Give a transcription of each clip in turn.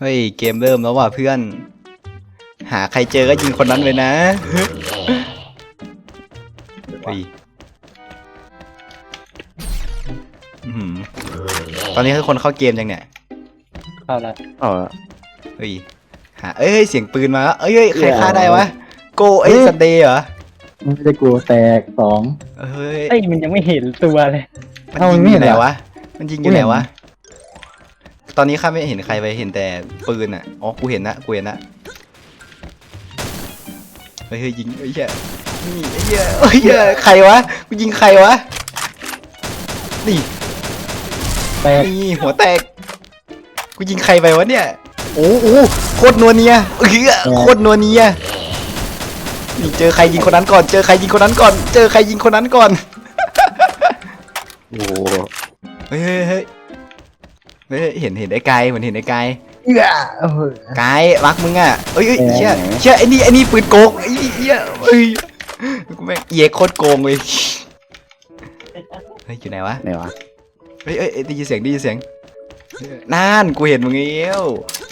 เฮ้ยเกมเริ่มแล้วว่ะเพื่อน หาใครเจอก็ยิงคนนั้นเลยนะเฮ้ยอื้อหือตอนนี้คือคนเข้าเกมยังเนี่ยเข้าแล้วอ๋อเฮ้ยหาเอ้ยเสียงปืนมาแล้วเอ้ยเฮ้ยใครฆ่าได้วะโกเอ้ยเฮ้ยสเดย์เหรอไม่ได้กูแตกสองเฮ้ยเอ้ยมันยังไม่เห็นตัวเลย มันเอ้ายิงมันอไม่ยู่ไหนเห็นเหรอวะ มันยิงอยู่ไหนวะ ตอนนี้ข้าไม่เห็นใครไปเห็นแต่ปืนอะ อ๋อ กูเห็นนะ กูเห็นนะเฮ้ยเฮ้ยยิงไอ้เหี้ยนี่ไอ้เหี้ยไอ้เหี้ยใครวะ กูยิงใครวะ นี่แตกนี่หัวแตก กูยิงใครไปวะเนี่ย โอ้โหโคตรนัวเนียเอ้ยโคตรนัวเนียนี่เจอใครยิงคนนั้นก่อน เจอใครยิงคนนั้นก่อน เจอใครยิงคนนั้นก่อน โอ้โหเฮ้ยเฮ้ย เฮ้ยเฮ้ยเห็นเห็นไอ้ไกลเหมือนเห็นไอ้ไกลเอื้อเออไกลรักมึงอะเอ้ยเอ้ยแหมเชี่ยเชี่ยไอ้นี่ไอ้นี่ปืนโกงไอ้เหี้ยเอ้ยกูแม่งเอ็กโคตรโกงเลยเฮ้ยอยู่ไหนวะไหนวะเฮ้ยเอ้ยเอ้ยได้ยินเสียงได้ยินเสียงนั่นกูเห็นมึงแล้ว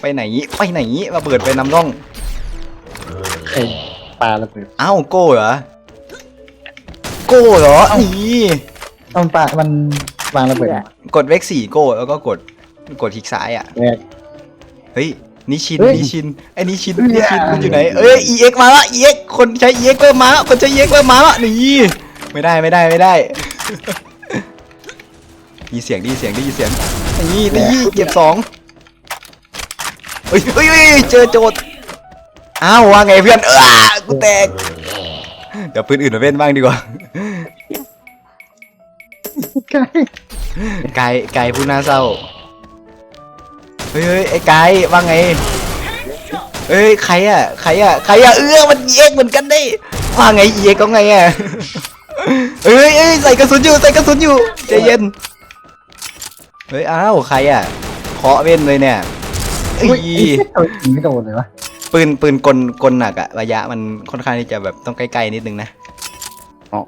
ไปไหนไปไหนมาเปิดไปนำร่องใครปลาระเบิดเอ้าโก้เหรอโก้เหรอนี่เอามันปลามันวางระเบิดอะกดเวกสี่โก้แล้วก็กด กดคลิกซ้ายอะแตกเฮ้ยนิชินเฮ้ยนิชินไอ้นิชินเฮ้ยนิชินมันอยู่ไหนเอ้ย EX มาละ EX คนใช้ EX เพิ่มมาละคนใช้ EX เพิ่มมาละนี่ไม่ได้ไม่ได้ไม่ได้ มีเสียงได้ยินเสียงได้ยินเสียงนี่นี่เก็บสองเฮ้ยเฮ้ยเฮ้ยเจอโจทย์อ้าวว่าไงเพื่อนเออกูแตกเดี๋ยวปืนอื่นมาเล่นบ้างดีกว่าใกล้ไกายกายผู้น่าเศร้า เฮ้ยเฮ้ยไอ้ไกายว่าไงเฮ้ยใครอะใครอะใครอะเออมัน EX เหมือนกันได้ว่าไง EX ก็ไงอะเฮ้ยเฮ้ยใส่กระสุนอยู่ใส่กระสุนอยู่ใจเย็นเฮ้ยอ้าวใครอะเคาะเว้นเลยเนี่ยเอ้ยอุ้ยไอ้เหี้ยตัวยิงไม่โดนเลยวะปืนปืนกลกลหนักอะระยะมันค่อนข้างที่จะแบบต้องใกล้ๆนิดนึงนะอ๋อ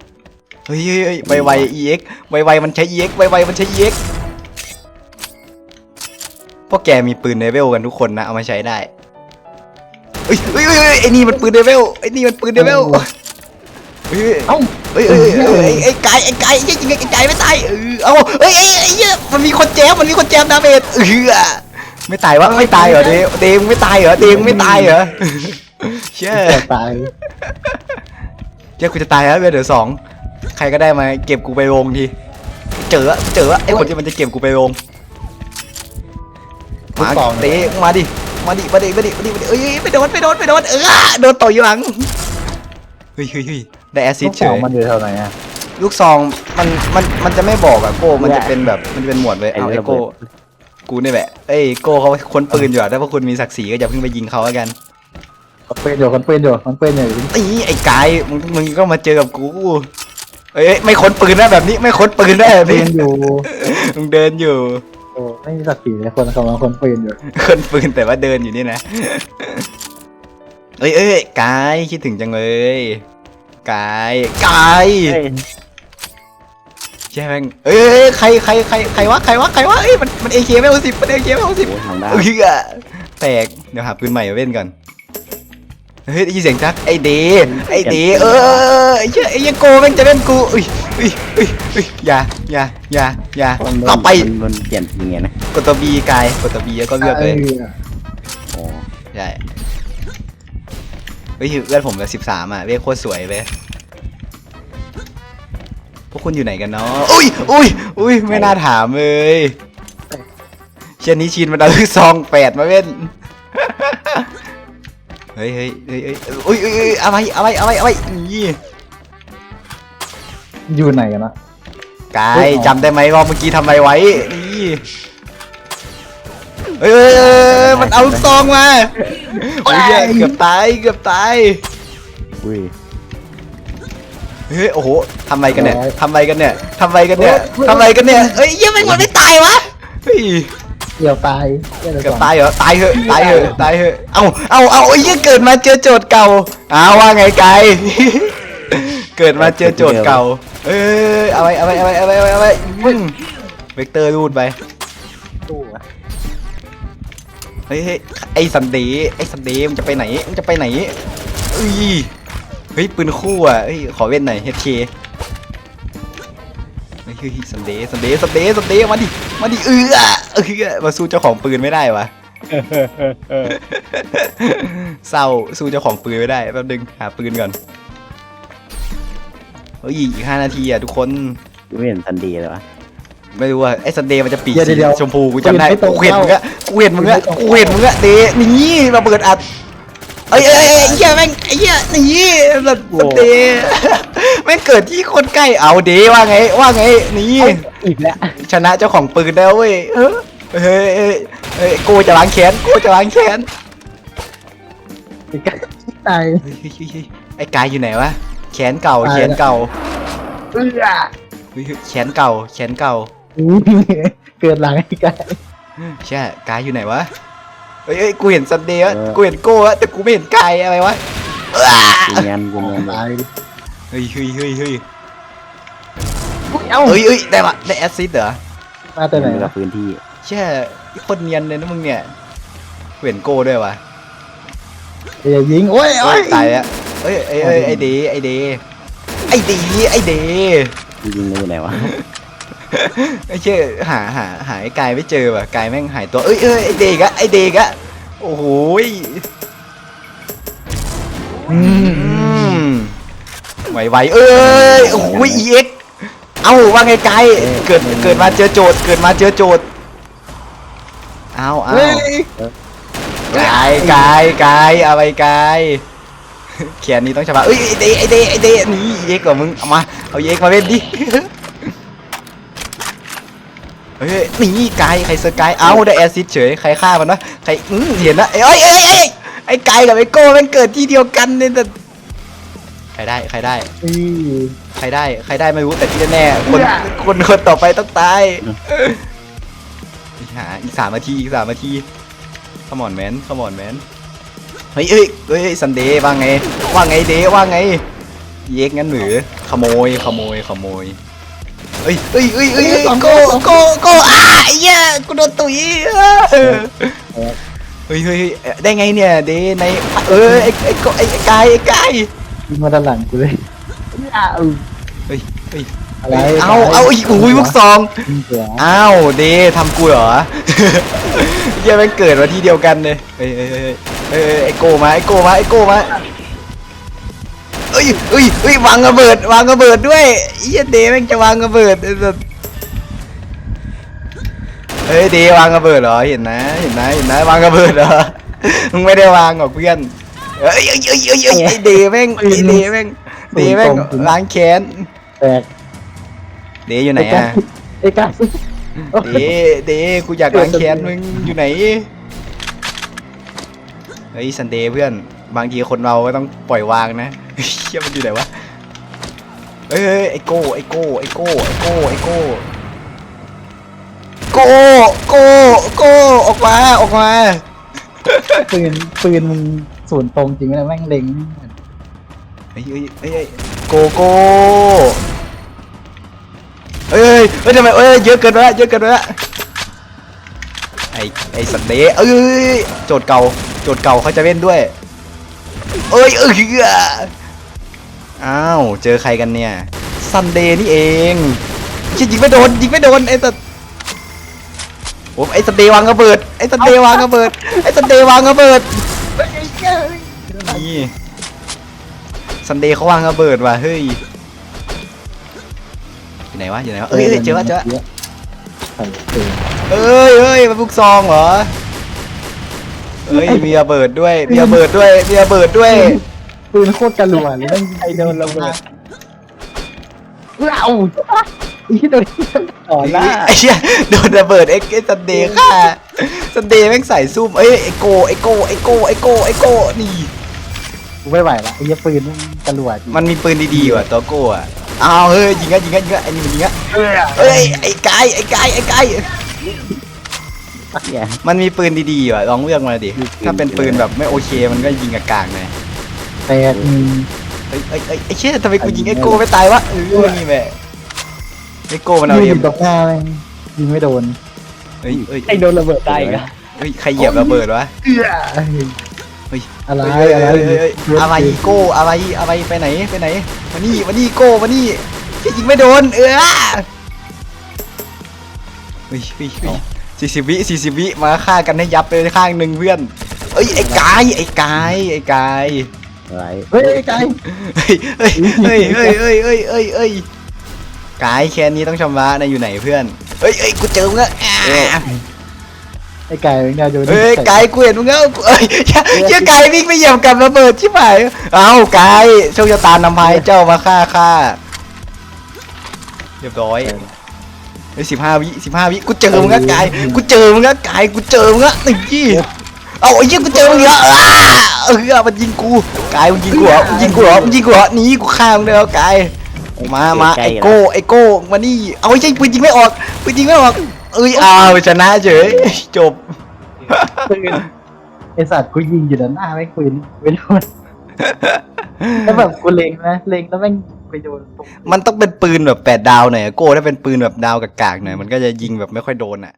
เฮ้ยเฮ้ยเฮ้ยไวไว EX ไวไวมันใช้ EX ไวไวมันใช้ EX พวกแกมีปืนเลเวลกันทุกคนนะ เอามาใช้ได้เฮ้ยเฮ้ยเฮ้ยเฮ้ยไอ้นี่มันปืนเลเวลไอ้นี่มันปืนเลเวลเฮ้ยเอ้าเฮ้ยเฮ้ยเฮ้ยเฮ้ยไอ้ไก่ไอ้ไก่ไอ้ยิงไอ้ไก่ไม่ตายเออเอาเฮ้ยไอ้ไอ้เหี้ยมันมีคนแจมมันมีคนแจมดาเมจเออไม่ตายวะไม่ตายเหรอเดวเดงไม่ตายเหรอเดงไม่ตายเหรอเชื่อแตกตายเจ้ากูจะตายแล้วเว้ยเดี๋ยวสองใครก็ได้มาเก็บกูไปวงทีเจอเจอไอ้คนที่มันจะเก็บกูไปวง มาเตะมาดิ มาดิ มาดิ มาดิ มาดิมาดิเอ้ยไม่โดนไม่โดนไม่โดนเออโดนต่อยอยู่หลัง เฮ้ยเฮ้ยเฮ้ยได้แอสซิลูดกเฉสองยมันอยู่แถวไหนอะลูกซองมันมันมันจะไม่บอกอะโก้มันจะเป็นแบบมันจะเป็นหมวดเลยเอาไอ้โก้กูนี่แหละเอ้ยโก้เขาค้นปืนอยู่อะถ้าพวกคุณมีศักดิ์ศรีก็อย่าเพิ่งไปยิงเขาแล้วกันคนปืนอยู่คนปืนอยู่คนปืนอยู่นี่ไอ้กายมึงมึงก็มาเจอกับกูเอ้ยไม่ค้นปืนนะแบบนี้ไม่ค้นปืนได้แบบปืนี้นอยู่มึงเดินอยู่ โอ้ไม่มีศักดิ์ศรีเลยคนกำลังคนปืนอยู่คนปืนแต่ว่าเดินอยู่นี่นะ เอ้ยเอ้ยกายคิดถึงจังเลยกายกายเฮ้ยใช่ไหมงเอ้ยเอ้ยใครใครใครใครวะใครวะใครวะเอ้ยมันมันเอเคไม่เอาสิบมันเอเคไม่เอาสิบโอ้ทางด้านเอ้ยอะแตกเดี๋ยวหาปืนใหม่มาเล่นก่อนเฮ้ยได้ยินเสียงจักไอเดไอเดเออไอ้เหี้ยไอ้เหี้ยังโกแม่งจะเล่นกูอุ้ยอุ้ยอุ้ยอุ้ยอย่า อย่าอย่าอย่าต่อไปมันมันเปลี่ยนทีไงนะกดตัวบีกายกดตัวบีแล้วก็เลือกเลยโอ้ใช่เฮ้ยเลือดผมแบบสิบสามอะเรียกโคตรสวยเลยพวกคุณอยู่ไหนกันเนาะอุ้ยอุ้ยอุ้ยไม่น่าถามเลยเช่นนี้ชินมันเอาลูกซองแปดมาเล่นเฮ้ยเฮ้ยเฮ้ยเฮ้ยอุ้ยอุ้ยอุ้ยอะไรอะไรอะไรอะไรนี่อยู่ไหนกันนะ กาเฮ้ยยจำได้ไหมว่าเมื่อกี้ทำอะไรไว้ นี่เฮ้ยเฮ้ยเฮ้ยมันเอาลูกซองมาโอ้ยเหี้ยเกือบตาย เกือบตายอุ้ยเฮ้ยโอ้โหทำอะไรกันเนี่ยทำอะไรกันเนี่ยทำอะไรกันเนี่ยทำอะไรกันเนี่ยเอ้ยยังไม่หมดไม่ตายวะเฮ้ยเกี่ยวตายเกี่ยวเกือบสองตายเหรอตายเหอะตายเหอะตายเหอะเอาเอาเอาไอ้ยี่เกิดมาเจอโจทย์เก่าอ้าวว่าไงไกล เกิดมาเจอโจทย์เก่า เอ้ยเอาไว้เอาไว้เอาไว้เอาไว้เอาไว้เอาไว้มึงเวกเตอร์รูดไปตู้อะเฮ้ยเฮ้ยไอ้ซันเดย์ไอ้ซันเดย์มึงจะไปไหนมึงจะไปไหนเอ้ยเฮ้ยปืนคู่อะเฮ้ยขอเว้นหน่อยเฮดเคเฮ้ยเฮ้ยซันเดย์ซันเดย์ซันเดย์ซันเดย์มาดิมาดิเออเออมาสู้เจ้าของปืนไม่ได้วะเออเออเออเออเศร้าสู้เจ้าของปืนไม่ได้แป๊บนึงหาปืนก่อนเฮ้ยอีกห้านาทีอะทุกคนไม่เห็นซันดีเลยวะ ไม่รู้ว่าไอ้ซันเดย์มันจะปีกเดี๋ยวสีเดี๋ยวชมพูกูจำได้ปืนไม่ตรงกูเห็นมึงอะกูเห็นมึงอะปืนไม่ตรงกูเห็นมึงอะเดย์นี่เราเปิดอัดเอ้ยเอ้ยเอ้ยไอ้เหี้ยแม่งไอ้เหี้ยนี่ซันซันเดย์ แม่งเกิดที่คนใกล้เอาเดย์ว่าไง ว่าไงนี่ อีกแล้วชนะเจ้าของปืนแล้วเว้ยเออเฮ้ยเฮ้ยเฮ้ยกูจะล้างแค้นกูจะล้างแค้นตาย เฮ้ยเฮ้ยเฮ้ยเฮ้ยไอ้กายอยู่ไหนวะ แขนเก่าตายแขนแล้วเก่าเอื้อเฮ้ยเฮ้ยแขนเก่า แขนเก่าอุ้ยเกิดหลังไอ้กายใช่กายอยู่ไหนวะเฮ้ยเฮ้ยกูเห็นซันเดย์วะกูเห็นโก้วะแต่กูไม่เห็นกายอะไรวะอ้ากูเงียนกูเงียนเลยตายดิเฮ้ยเฮ้ยเฮ้ยเฮ้ยเอ้าเฮ้ยเฮ้ยได้ปะได้แอสซิสเหรอมาแต่ไหนเงียนกับวะพื้นที่ใช่โคนเนียนเลยนะมึงเนี่ยกูเห็นโก้ด้วยวะอย่ายิงโอ้ยโอ้เฮ้ยยตายแล้ว เฮ้ยเอ้ยเอ้ยไอเดย์ไอเดย์ไอเดย์ไอเดย์จริงๆเลยอยู่ไหนวะไอ้เชื่อหาหาหาไอ้กายไม่เจอว่ะกายแม่งหายตัวเอ้ยเอ้ยไอเดย์กะไอเดย์กะโอ้โหยอืมอืมไหวไหวเอ้ยโอ้โหเอ็กเอ้าว่าไงกายเกิดเกิดมาเจอโจทย์เกิดมาเจอโจทย์เอาเอาเฮ้ยกายกายกายเอาไปกา ยแขนนี้ต้องชนะเอ้ยไอเดย์ไอเดย์ไอเดย์หนี่เอ็กกว่ามึงเอามาเอาเอ็กมาเล่นดิเฮ้ยนี่กายใครเซอร์กายเอ้าได้แอซซิดเฉยใครฆ่ามันวะใครอืมเห็นนะเอ้ยเอ้ยเอ้ยไอ้กายกับไอ้โก้แม่งเกิดที่เดียวกันเนี่ยแต่ใครได้ใครได้อือใครได้ใครได้ไม่รู้แต่ที่แน่ๆคนคนคนต่อไปต้องตายอีกหาอีกสามนาทีอีกสามนาทีขมอนแมนขมอนแมน เฮ้ยเอ้ยเฮ้ยซันเดย์ว่าไง ว่าไงเดย์ว่าไง เย็กงั้นหรือขโมยขโมยขโมยเอ้ยเอ้ยเอ้ยเอ้ยเอ้ยโก้โก้โก้อะไอ้เหี้ยกูโดนตุ๋ยเออเฮ้ยเฮ้ยเฮ้ยได้ไงเนี่ยเดย์ในเออไอ้ไอ้โก้ไอ้ไอ้กายไอ้กายยิงมาด้านหลังกูเลยอ้าวเฮ้ยเฮ้ยอะไรเอาเอาอีกอุ้ยลูกซองยิงเสืออ้าวเดทำกูเหรอเหี้ยแม่งเกิดมาที่เดียวกันเลยเอ้ยเอ้ย เอ้ยเอ้ยเอ้ยไอโกมาไอโกมาไอโกมาเอ้ยเอ้ยเอ้ยวางระเบิดวางระเบิดด้วยเหี้ยเดแม่งจะวางระเบิดไอ้สัสเอ้ยเดวางระเบิดเหรอเห็นนะเห็นนะเห็นนะวางระเบิดเหรอมึงไม่ได้วางหรอกเพื่อนเอ้ยเอ้ยเอ้ยเอ้ยเอ้ยไอเดแม่งไอเดแม่งเดแม่งล้างแค้นแตกเดอยู่ไหนไอ้กาอะยไอ้กายเดเดกูอยากล้างแค้นมึงอยู่ไหน เฮ้ยซันเดย์เพื่อน บางทีคนเราก็ต้องปล่อยวางนะเชี่ยมันอยู่ไหนวะเฮ้ยเฮ้ยไอโก้ไอโก้ไอโก้ไอโก้ไอโก้โก้โก้โก้ออกมาออกมาปืนปืนมึงศูนย์ตรงจริงนะแม่งเล็งเฮ้ยเฮ้ยเฮ้ยเฮ้ยโกโก้เฮ้ยเฮ้ยเฮ้ยทำไมเอ้ยเยอะเกินไปละเยอะเกินไปละไอไอสัตว์เดย์เอ้ยโจทย์เก่า โจทย์เก่าเขาจะเล่นด้วย เอ้ยเอ้ยอ้าว เจอใครกันเนี่ย ซันเดย์นี่เองชิยิงไม่โดนยิงไม่โดนไอ้สัตว์โอ้ไอ้สัตว์เดย์วางระเบิด ไอ้สัตว์เดย์วางระเบิด ไอ้สัตว์เดย์วางระเบิดนี่ซันเดย์เขาวางระเบิดว่ะเฮ้ยอยู่ไหนวะอยู่ไหนวะเอ้ยเอ้ยเจอวะเจอวะใส่ปืนเอ้ยเอ้ยมันลูกซองเหรอ เอ้ยมีระเบิดด้วยมีระเบิดด้วยมีระเบิดด้วยปืนโคตรกระหลวเลยแม่งไอโดนระเบิดเอาอีโดนต่อหน้าไอ้เหี้ยโดนระเบิดเอ็กซ์ซันเดย์ค่ะซันเดย์แม่งใส่ซุ่มเอ้ยไอโกไอโกไอโกไอโกไอโกนี่กูไม่ไหวละไอ้เหี้ยปืนมันกระหลวจริงมันมีปืนดีๆว่ะตัวโก้อะอ้าวเฮ้ยยิงกันยิงกันยิงกันไอ้นี่มันยิงกันเอ้ยไอ้กายไอ้กายไอ้กาย เนี่ยมันมีปืนดีๆว่ะลองเลือกมาดิ ถ้าเป็นปืนแบบไม่โอเคมันก็ยิงกากๆหน่อยแตกอืมเอ้ยเอ้ยเอ้ยไอ้เชี่ยทำไมกูยิงไอ้โก้ไม่ตายวะเออนี่แม่ไอ้โก้มันเอายืเอ็นมตรงหน้าแม่งยิงไม่โดนเฮ้ยเฮ้ยไอโดนระเบิดได้อีกอะเฮ้ยใครเหยียบระเบิดวะเอื้อเฮ้ยอะไรเฮ้ยอะไรเฮ้ยเฮ้ยเฮ้ยอะไรโก้อะไรอะไรไปไหนไปไหนมานี่มานี่โก้มานี่ยิงไม่โดนเออเฮ้ยเฮ้ยเฮ้ย สี่สิบวิสี่สิบวิมาฆ่ากันให้ยับไปข้างหนึ่งเพื่อน เอ้ยไอ้กายไอ้กายไอ้กายอะไรเฮ้ยไอ้ไก่เฮ้ยเฮ้ยเฮ้ยเฮ้ยเฮ้ยเฮ้ยเฮ้ยเฮ้ยกายแค่นี้ต้องชำระนะอยู่ไหนเพื่อนเฮ้ยเฮ้ยกูเจอมึงแล้วอ่าไอ้ไก่เป็นไงโดนเฮ้ยกายกูเห็นมึงแล้วเอ้ยเชี่ยเชี่ยกายวิ่งไปเหยียบกับระเบิดชิบหายเอ้ากายโชคชะตานำพายเจ้ามาฆ่าข้าเรียบร้อย เฮ้ยสิบห้าวิสิบห้าวิกูเจอมึงแล้วกายกูเจอมึงแล้วกายกูเจอมึงแล้วหนึ่งยี่เอาไอ้ยี่กูเจอมึงแล้วอ้าเออมันยิงกูกายมันยิงกูเหรอมันยิงกูเหรอมันยิงกูเหรอหนีกูฆ่ามึงแล้วกายมามาไอโก้ไอโก้มานี่เอาไอ้ยี่ปืนยิงไม่ออกปืนยิงไม่ออกเอ้ยอ้าวชนะเฉยจบปืนไอสัตว์กูยิงอยู่ด้านหน้าไม่งปืนไม่โดนแล้วแบบกูเล็งนะเล็งแล้วแม่งไป โดนตรงมันต้องเป็นปืนแบบแปดดาวหน่อยอะโก้ถ้าเป็นปืนแบบดาวกากๆหน่อยมันก็จะยิงแบบไม่ค่อยโดนอะ